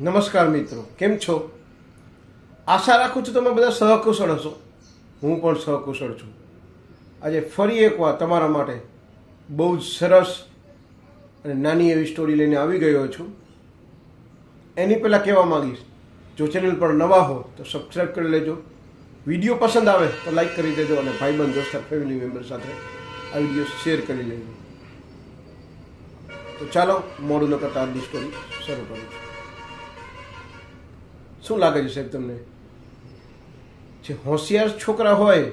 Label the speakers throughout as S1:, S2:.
S1: નમસ્કાર મિત્રો, કેમ છો? આશા રાખું છું તમે બધા સહકુશળ હશો. હું પણ સહકુશળ છું. આજે ફરી એકવાર તમારા માટે બહુ જ સરસ અને નાની એવી સ્ટોરી લઈને આવી ગયો છું. એની પહેલાં કહેવા માંગીશ, જો ચેનલ પર નવા હો, તો સબસ્ક્રાઈબ કરી લેજો. વીડિયો પસંદ આવે, તો લાઈક કરી દેજો અને ભાઈબંધ, દોસ્ત ફેમિલી મેમ્બર સાથે આ વીડિયો શેર કરી લેજો. તો ચાલો, મોડું ન કરતા આજની સ્ટોરી શરૂ કરું છું શું લાગે છે સાહેબ તમને? જે હોશિયાર છોકરા હોય,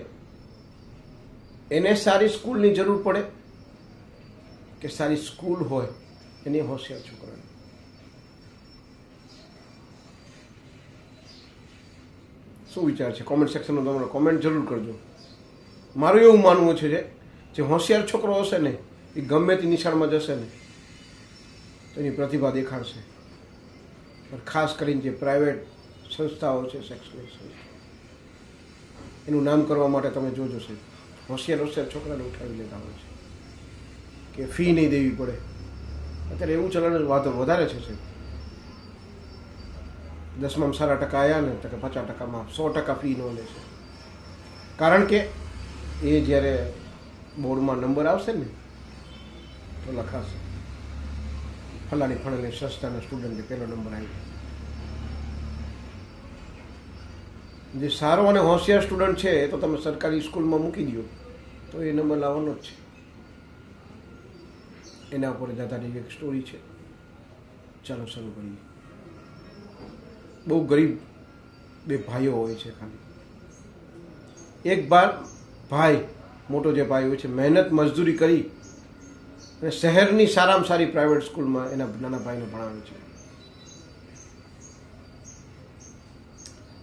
S1: એને સારી સ્કૂલની જરૂર પડે? કે સારી સ્કૂલ હોય, એની હોશિયાર છોકરાને? શું વિચાર છે? કોમેન્ટ સેક્શનમાં તમારે કોમેન્ટ જરૂર કરજો. મારું એવું માનવું છે જે હોશિયાર છોકરો હશે ને, એ ગમે તે નિશાળમાં જશે ને તો એની પ્રતિભા દેખાડશે. ખાસ કરીને જે પ્રાઇવેટ સંસ્થાઓ છે શૈક્ષણિક સંસ્થા એનું નામ કરવા માટે તમે જોજો સાહેબ. હોશિયાર હોશિયાર છોકરાને ઉઠાવી લેતા હોય છે. કે ફી નહીં દેવી પડે. અત્યારે એવું ચલણ વાતો વધારે છે સાહેબ. દસમામાં સારા ટકા આવ્યા ને તો કે પચાસ ટકામાં સો ટકા ફી ન લે છે કારણ કે એ જ્યારે બોર્ડમાં નંબર આવશે ને, તો લખાશે. ફલાણી ફલાણી સંસ્થાના સ્ટુડન્ટે પહેલો નંબર આવ્યો જે સારો અને હોશિયાર સ્ટુડન્ટ છે તો તમે સરકારી સ્કૂલમાં મૂકી દો તો એ નંબર લાવવાનો જ છે. એના ઉપર દાદાની એક સ્ટોરી છે. ચાલો શરૂ કરીએ. બહુ ગરીબ બે ભાઈઓ હોય છે ખાલી. એક બાર ભાઈ, મોટો જે ભાઈ હોય છે, મહેનત મજદૂરી કરી અને શહેરની સારામાં સારી પ્રાઇવેટ સ્કૂલમાં એના નાના ભાઈને ભણાવે છે.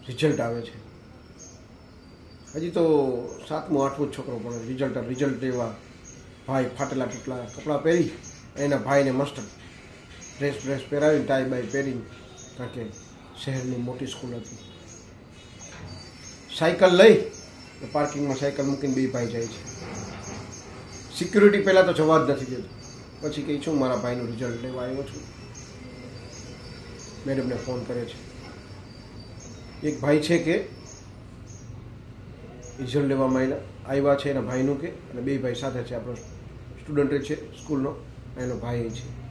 S1: રિઝલ્ટ આવે છે. હજી તો સાતમું, આઠમું છોકરો પણ રિઝલ્ટ રિઝલ્ટ એવા ભાઈ ફાટેલા ટૂટલા કપડાં પહેરી, એના ભાઈને મસ્ત ડ્રેસ ડ્રેસ પહેરાવીને, ટાઈ બાઈ પહેરીને, કારણ કે શહેરની મોટી સ્કૂલ હતી. સાયકલ લઈ પાર્કિંગમાં સાયકલ મૂકીને બે ભાઈ જાય છે. સિક્યુરિટી પહેલાં તો જવા જ નથી દેતો. પછી કહી છું મારા ભાઈનું રિઝલ્ટ લેવા આવ્યો છું? મેડમને ફોન કરે છે. એક ભાઈ છે કે ઇઝલ લેવામાં આવ્યા છે એના ભાઈનું કે અને બે ભાઈ સાથે છે. આપણો સ્ટુડન્ટ છે સ્કૂલનો એનો ભાઈ છે.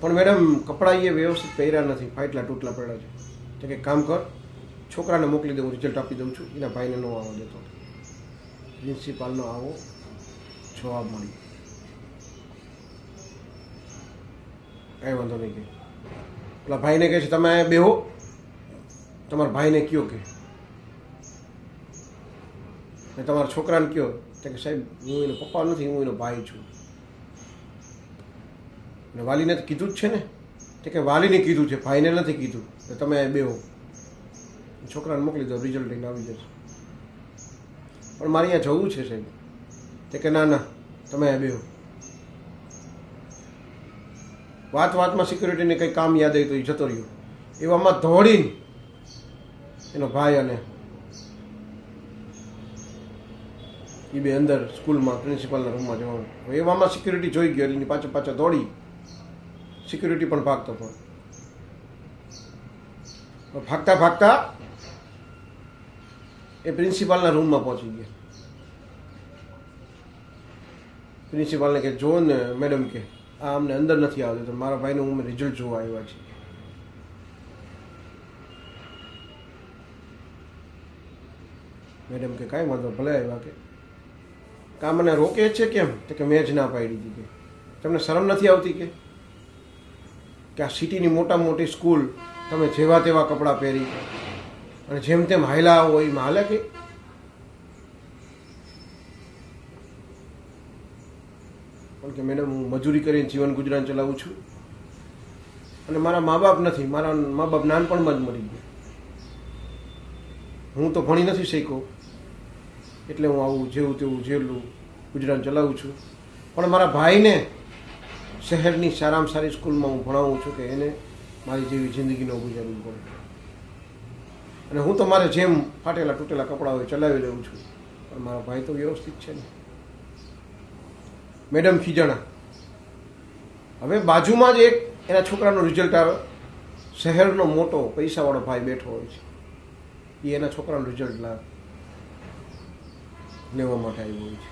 S1: પણ મેડમ કપડાં એ વ્યવસ્થિત પહેર્યા નથી. ફાટલા તૂટલા પડ્યા છે. કે કામ કર, છોકરાને મોકલી દઉં રિઝલ્ટ આપી દઉં છું. એના ભાઈને ન આવવા દેતો. પ્રિન્સિપાલનો આવો, જવાબ મળી. કાંઈ વાંધો નહીં કે. પેલા ભાઈને કહે છે, તમે બેહો. તમારા ભાઈને કયો કે? તમારા છોકરાને કયો? કે સાહેબ, હું એનો પપ્પા નથી, હું એનો ભાઈ છું. ને વાલીને તો કીધું જ છે ને? તો કે વાલીને કીધું છે, ભાઈને નથી કીધું. તો તમે બે બેહો. છોકરાને મોકલી દો રિઝલ્ટ લઈને આવી જશે પણ મારે અહીંયા જવું છે સાહેબ. તે કે ના ના, તમે બે બેહો. વાત વાતમાં સિક્યુરિટીને કંઈ કામ યાદ આવ્યું તો એ જતો રહ્યો. એવામાં દોડીને એનો ભાઈ અને એ બે અંદર સ્કૂલમાં પ્રિન્સિપાલના રૂમમાં જવાનું. હવે એવામાં સિક્યુરિટી જોઈ ગયો, એની પાછળ પાછળ દોડી. સિક્યુરિટી પણ ભાગતો પણ ભાગતા ભાગતા એ પ્રિન્સિપાલના રૂમમાં પહોંચી ગયા. પ્રિન્સિપાલને કે, જો ને મેડમ કે, આ અમને અંદર નથી આવતું, તો મારા ભાઈનું હું રિઝલ્ટ જોવા આવ્યા છે. મેડમ કે કાંઈ વાંધો, ભલે આવ્યા કે. કા મને રોકે છે કેમ? તો કે મેં જ ના પાડી દીધી કે. તમને શરમ નથી આવતી કે? કે આ સિટીની મોટા મોટી સ્કૂલ તમે જેવા તેવા કપડાં પહેરી અને જેમ તેમ હાયલા આવો એમાં હાલે કે? કે મેડમ, હું મજૂરી કરીને જીવન ગુજરાન ચલાવું છું. અને મારા મા બાપ નથી, મારા મા બાપ નાનપણમાં જ મરી ગયા. હું તો ભણી નથી શીખ્યો. એટલે હું આવું જેવું તેવું જેલું ગુજરાન ચલાવું છું. પણ મારા ભાઈને શહેરની સારામાં સારી સ્કૂલમાં હું ભણાવું છું કે એને મારી જેવી જિંદગી ન ગુજારવી પડે. અને હું તો મારે જેમ ફાટેલા તૂટેલા કપડાં હોય ચલાવી લઉં છું. પણ મારા ભાઈ તો વ્યવસ્થિત છે ને. મેડમ ખીજાણા. હવે બાજુમાં જ એક એના છોકરાનું રિઝલ્ટ આવે શહેરનો મોટો પૈસાવાળો ભાઈ બેઠો હોય છે. એ એના છોકરાનું રિઝલ્ટ લાવે લેવા માટે આવ્યો હોય છે.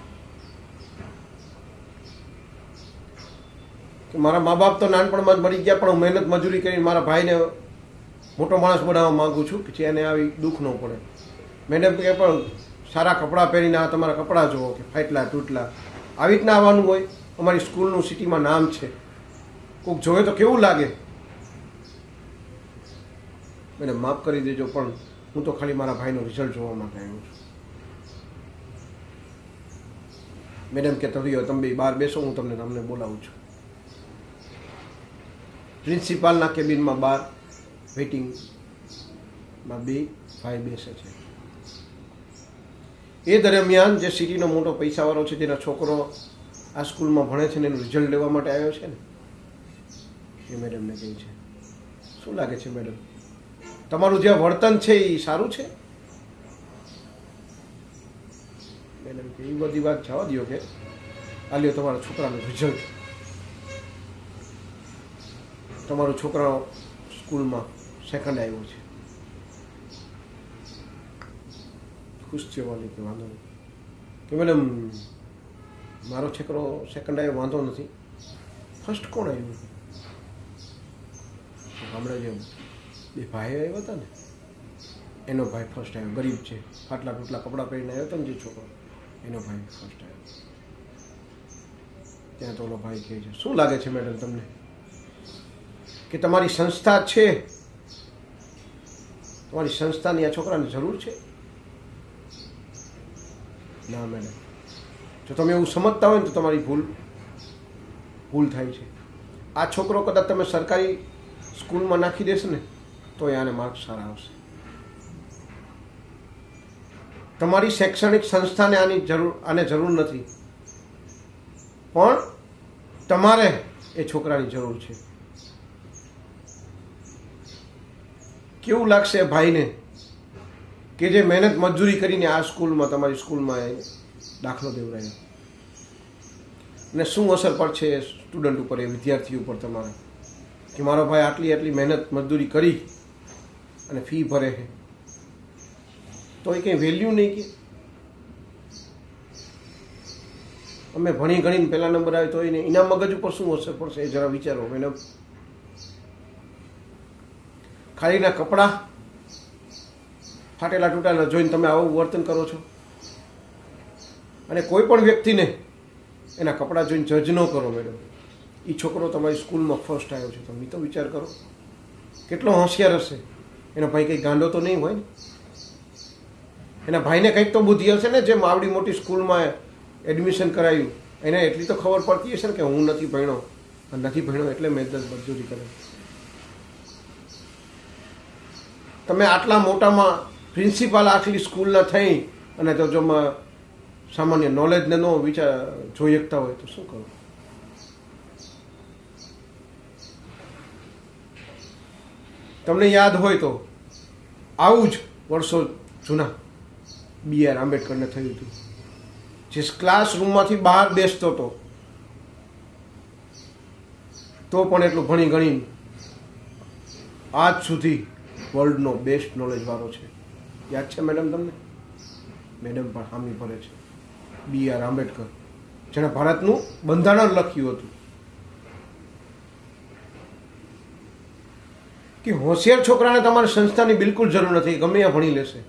S1: કે મારા મા બાપ તો નાનપણમાં જ મરી ગયા, પણ હું મહેનત મજૂરી કરીને મારા ભાઈને મોટો માણસ બનાવવા માગું છું કે એને આવી દુઃખ ન પડે. મેડમ કે પણ સારા કપડાં પહેરીને આ તમારા કપડાં જુઓ કે ફાટલા, તૂટલા. આવી રીતના આવવાનું હોય? અમારી સ્કૂલનું સિટીમાં નામ છે. કોઈક જોવે તો કેવું લાગે? મને માફ કરી દેજો, પણ હું તો ખાલી મારા ભાઈનું રિઝલ્ટ જોવા માટે આવ્યો છું. મેડમ કે તમે તમે બહાર બેસો, હું તમને તમને બોલાવું છું. પ્રિન્સિપાલના કેબિનમાં બાર વેઇટિંગમાં બે ભાઈ બેસે છે. એ દરમિયાન જે સિટીનો મોટો પૈસાવાળો છે, તેના છોકરો આ સ્કૂલમાં ભણે છે ને એનું રિઝલ્ટ લેવા માટે આવ્યો છે ને? એ મેડમને કહે છે. શું લાગે છે મેડમ તમારું જે વર્તન છે એ સારું છે? મેડમ કે એ બધી વાત જવા દો કે. આ તમારા છોકરાનું રિઝલ્ટ તમારો છોકરો સ્કૂલમાં સેકન્ડ આવ્યો છે. ખુશ છે વાલી કે વાંધો નહીં. કે મેડમ, મારો છોકરો સેકન્ડ આવ્યો, વાંધો નથી. ફર્સ્ટ કોણ આવ્યું? હમણાં જે બે ભાઈ આવ્યા હતા ને? એનો ભાઈ ફર્સ્ટ આવ્યો ગરીબ છે. ફાટલા ટૂટલા કપડાં પહેરીને આવ્યો હતો ને જે છોકરો? એનો ભાઈ ફર્સ્ટ આવ્યો ત્યાં તો ઓલો ભાઈ કહે છે, શું લાગે છે મેડમ તમને? કે તમારી સંસ્થા છે? તમારી સંસ્થાની આ છોકરાને જરૂર છે? ના મેડમ જો તમે એવું સમજતા હોય ને તો તમારી ભૂલ ભૂલ થાય છે. આ છોકરો કદાચ તમે સરકારી સ્કૂલમાં નાખી દેશો ને તો આને માર્ક્સ સારા આવશે. તમારી શૈક્ષણિક સંસ્થાને આની જરૂર, આને જરૂર નથી. પણ તમારે એ છોકરાની જરૂર છે. કેવું લાગશે ભાઈને કે જે મહેનત મજૂરી કરીને આ સ્કૂલમાં, તમારી સ્કૂલમાં એ દાખલો દેવડાયો? અને શું અસર પડશે સ્ટુડન્ટ ઉપર, એ વિદ્યાર્થી ઉપર તમારે? કે મારો ભાઈ આટલી આટલી મહેનત મજૂરી કરી અને ફી ભરે છે. તો એ કંઈ વેલ્યુ નહીં કે. અમે ભણી ગણીને પહેલા નંબર આવે તો એને એના મગજ ઉપર શું અસર પડશે એ જરા વિચારો. મેડમ ખાલીના કપડાં ફાટેલા તૂટેલા જોઈને તમે આવું વર્તન કરો છો. અને કોઈ પણ વ્યક્તિને એના કપડાં જોઈને જજ ન કરો મેડમ એ છોકરો તમારી સ્કૂલમાં ફર્સ્ટ આવ્યો છે. તમે તો વિચાર કરો. કેટલો હોશિયાર હશે. એનો ભાઈ કંઈ ગાંડો તો નહીં હોય ને? એના ભાઈને કંઈક તો બુદ્ધિ હશે ને, જે આવડી મોટી સ્કૂલમાં એડમિશન કરાયું. એને એટલી તો ખબર પડતી હશે ને કે હું નથી ભણ્યો. નથી ભણ્યો એટલે મહેનત મજૂરી કરે. તમે આટલા મોટામાં પ્રિન્સિપાલ આટલી સ્કૂલના થઈ અને તો જો સામાન્ય નોલેજને નો વિચાર જોઈ શકતા હોય તો શું કરો? તમને યાદ હોય તો આવું જ વર્ષો જૂના બી આર આંબેડકરને થયું હતું. જે ક્લાસરૂમમાંથી બહાર બેસતો હતો. તો પણ એટલું ભણી ગણી આજ સુધી વર્લ્ડનો બેસ્ટ નોલેજવાળો છે. યાદ છે મેડમ તમને? મેડમ પણ હામી ભરે છે. B R Ambedkar. જેણે ભારતનું બંધારણ લખ્યું હતું. કે હોશિયાર છોકરાને તમારી સંસ્થાની બિલકુલ જરૂર નથી, ગમે ત્યાં ભણી લેશે.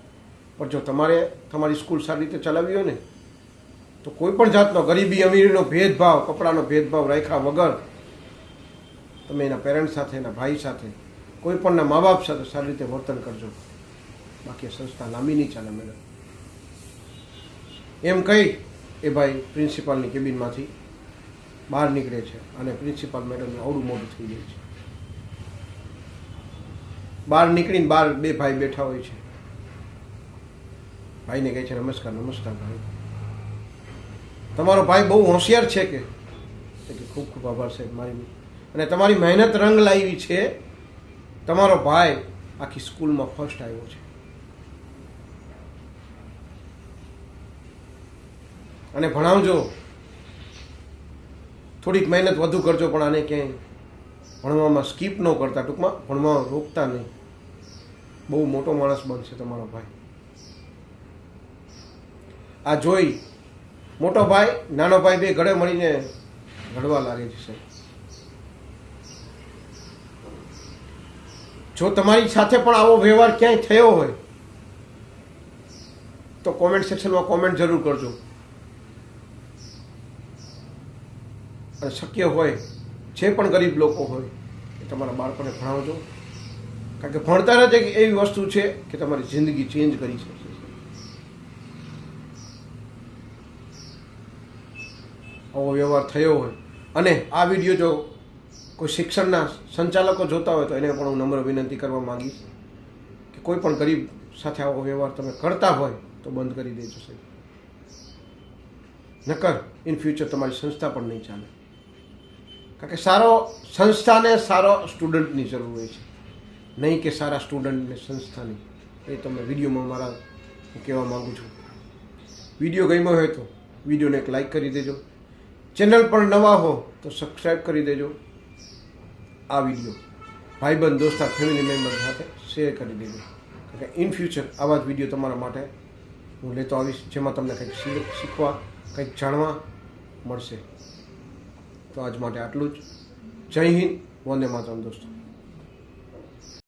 S1: પણ જો તમારે તમારી સ્કૂલ સારી રીતે ચલાવવી હોય ને, તો કોઈ પણ જાતનો ગરીબી, અમીરીનો ભેદભાવ, કપડાનો ભેદભાવ રાખ્યા વગર તમે એના પેરેન્ટ્સ સાથે, એના ભાઈ સાથે, કોઈ પણના મા બાપ સાથે સારી રીતે વર્તન કરજો. બાકી સંસ્થા લાંબી નહીં ચાલે મેડમ એમ કહી એ ભાઈ પ્રિન્સિપાલની કેબિનમાંથી બહાર નીકળે છે અને પ્રિન્સિપાલ મેડમને અવડું મોડું થઈ જાય છે. બહાર નીકળીને બહાર બે ભાઈ બેઠા હોય છે. ભાઈને કહે છે, નમસ્કાર નમસ્કાર ભાઈ. તમારો ભાઈ બહુ હોશિયાર છે કે? ખૂબ ખૂબ આભાર સાહેબ, મારી અને તમારી મહેનત રંગ લાવી છે. તમારો ભાઈ આખી સ્કૂલમાં ફર્સ્ટ આવ્યો છે. અને ભણાવજો. થોડીક મહેનત વધુ કરજો, પણ આને ક્યાંય ભણવામાં સ્કીપ ન કરતા, ટૂંકમાં ભણવામાં રોકતા નહીં. બહુ મોટો માણસ બનશે તમારો ભાઈ. આ જોઈ મોટો ભાઈ, નાનો ભાઈ બે ઘડે મળીને ઘડવા લાગે છે જો તમારી સાથે પણ આવો વ્યવહાર ક્યાંય થયો હોય, તો કોમેન્ટ સેક્શનમાં કોમેન્ટ જરૂર કરજો. અને શક્ય હોય, જે પણ ગરીબ લોકો હોય, એ તમારા બાળકોને ભણાવજો. કારણ કે ભણતર જ એક એવી વસ્તુ છે કે તમારી જિંદગી ચેન્જ કરી શકે છે. આવો વ્યવહાર થયો હોય. અને આ વીડિયો જો કોઈ શિક્ષણના સંચાલકો જોતા હોય તો એને પણ હું નમ્ર વિનંતી કરવા માંગીશ કે કોઈ પણ ગરીબ સાથે આવો વ્યવહાર તમે કરતા હોય તો બંધ કરી દેજો સાહેબ. નકર ઇન ફ્યુચર તમારી સંસ્થા પણ નહીં ચાલે. કારણ કે સારો સંસ્થાને સારો સ્ટુડન્ટની જરૂર હોય છે. નહીં કે સારા સ્ટુડન્ટને સંસ્થાની. એ તમે વિડીયોમાં મારા હું કહેવા માગું છું. વીડિયો ગમ્યો હોય તો વિડીયોને એક લાઈક કરી દેજો. ચેનલ પર નવા હો તો સબસ્ક્રાઈબ કરી દેજો. આ વીડિયો ભાઈબંધ, દોસ્તા ફેમિલી મેમ્બર સાથે શેર કરી દેજો. કે ઇન ફ્યુચર આવા જ વીડિયો તમારા માટે હું લેતો આવીશ, જેમાં તમને કંઈક શીખવા, કંઈક જાણવા મળશે. તો આજ માટે આટલું જ. જય હિન્દ, વંદે માતરમ દોસ્તો.